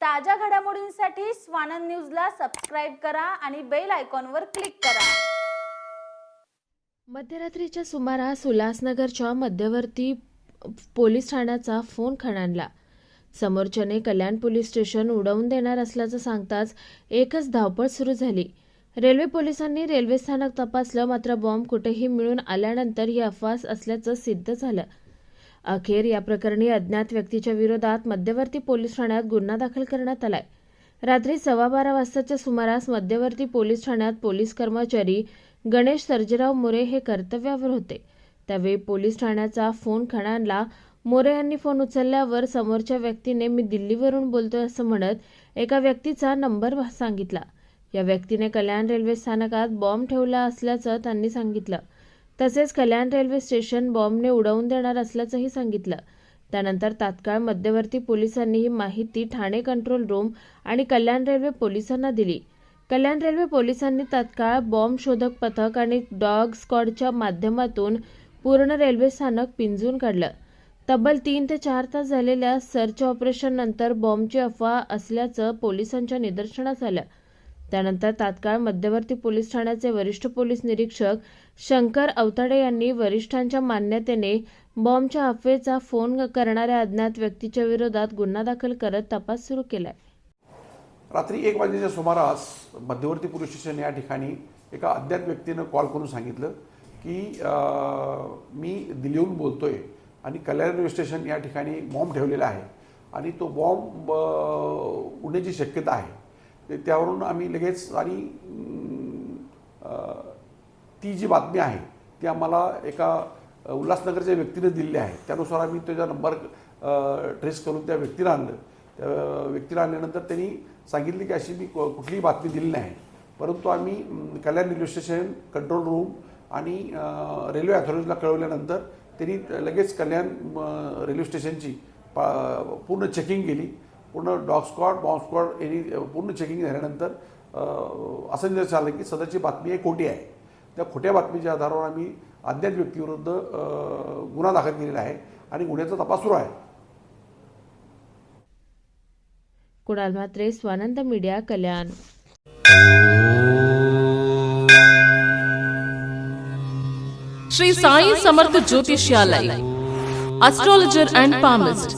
ताज्या घडामोडींसाठी स्वानंद न्यूजला सबस्क्राईब करा आणि बेल आयकॉनवर क्लिक करा. मध्यरात्रीच्या सुमारास उल्हासनगरच्या मध्यवर्ती पोलीस ठाण्याचा फोन खणाणला. समोरच्याने कल्याण पोलीस स्टेशन उडवून देणार असल्याचं सांगताच एकच धावपळ सुरू झाली. रेल्वे पोलिसांनी रेल्वे स्थानक तपासलं मात्र बॉम्ब कुठेही मिळून आल्यानंतर ही अफवा असल्याचं सिद्ध झालं. अखेर या प्रकरणी अज्ञात व्यक्तीच्या विरोधात मध्यवर्ती पोलीस ठाण्यात गुन्हा दाखल करण्यात आलाय. रात्री सव्वा बारा वाजताच्या सुमारास मध्यवर्ती पोलीस ठाण्यात पोलीस कर्मचारी गणेश सर्जेराव मोरे हे कर्तव्यावर होते. त्यावेळी पोलीस ठाण्याचा फोन खणाला मोरे यांनी फोन उचलल्यावर समोरच्या व्यक्तीने मी दिल्लीवरून बोलतोय असं म्हणत एका व्यक्तीचा नंबर सांगितला. या व्यक्तीने कल्याण रेल्वे स्थानकात बॉम्ब ठेवला असल्याचं त्यांनी सांगितलं. तसेच कल्याण रेल्वे स्टेशन बॉम्बने उडवून देणार असल्याचंही सांगितलं. त्यानंतर तात्काळ मध्यवर्ती पोलिसांनी ही माहिती ठाणे कंट्रोल रूम आणि कल्याण रेल्वे पोलिसांना दिली. कल्याण रेल्वे पोलिसांनी तात्काळ बॉम्ब शोधक पथक आणि डॉग स्क्वॉडच्या माध्यमातून पूर्ण रेल्वे स्थानक पिंजून काढलं. तब्बल तीन ते चार तास झालेल्या सर्च ऑपरेशन नंतर बॉम्बची अफवा असल्याचं पोलिसांच्या निदर्शनास आलं. त्यानंतर तात्काळ मध्यवर्ती पोलीस ठाण्याचे वरिष्ठ पोलीस निरीक्षक शंकर अवताडे यांनी वरिष्ठांच्या मान्यतेने बॉम्बच्या अफवेचा फोन करणाऱ्या अज्ञात व्यक्तीच्या विरोधात गुन्हा दाखल करत तपास सुरू केलाय. रात्री एक वाजेच्या सुमारास मध्यवर्ती पोलीस स्टेशन या ठिकाणी एका अज्ञात व्यक्तीनं कॉल करून सांगितलं की मी दिल्लीहून बोलतोय आणि कल्याण रेल्वे स्टेशन या ठिकाणी बॉम्ब ठेवलेला आहे आणि तो बॉम्ब उडण्याची शक्यता आहे. त्यावरून आम्ही लगेच आणि ती जी बातमी आहे ती आम्हाला एका उल्हासनगरच्या व्यक्तीने दिलेली आहे. त्यानुसार आम्ही त्याचा नंबर ट्रेस करून त्या व्यक्तीला आणलं. त्या व्यक्तीला आणल्यानंतर त्यांनी सांगितले की अशी मी कुठलीही बातमी दिली नाही. परंतु आम्ही Kalyan railway station control room आणि रेल्वे अथॉरिटीला कळवल्यानंतर त्यांनी लगेच कल्याण रेल्वे स्टेशनची पा पूर्ण चेकिंग केली. पूर्ण डॉग स्क्वॉड बॉम्ब स्क्वॉड यांनी पूर्ण चेकिंग झाल्यानंतर अ, असं निदर्शनास आलं की सदरची बातमी ही खोटी आहे. त्या खोट्या बातमीच्या आधारावर आम्ही अज्ञात व्यक्तीविरुद्ध गुन्हा दाखल केलेला आहे आणि गुन्ह्याचा तपास सुरू आहे. Kunal Mhatre Swanand media Kalyan. Shri Sai Samarth Jyotishalay astrologer and palmist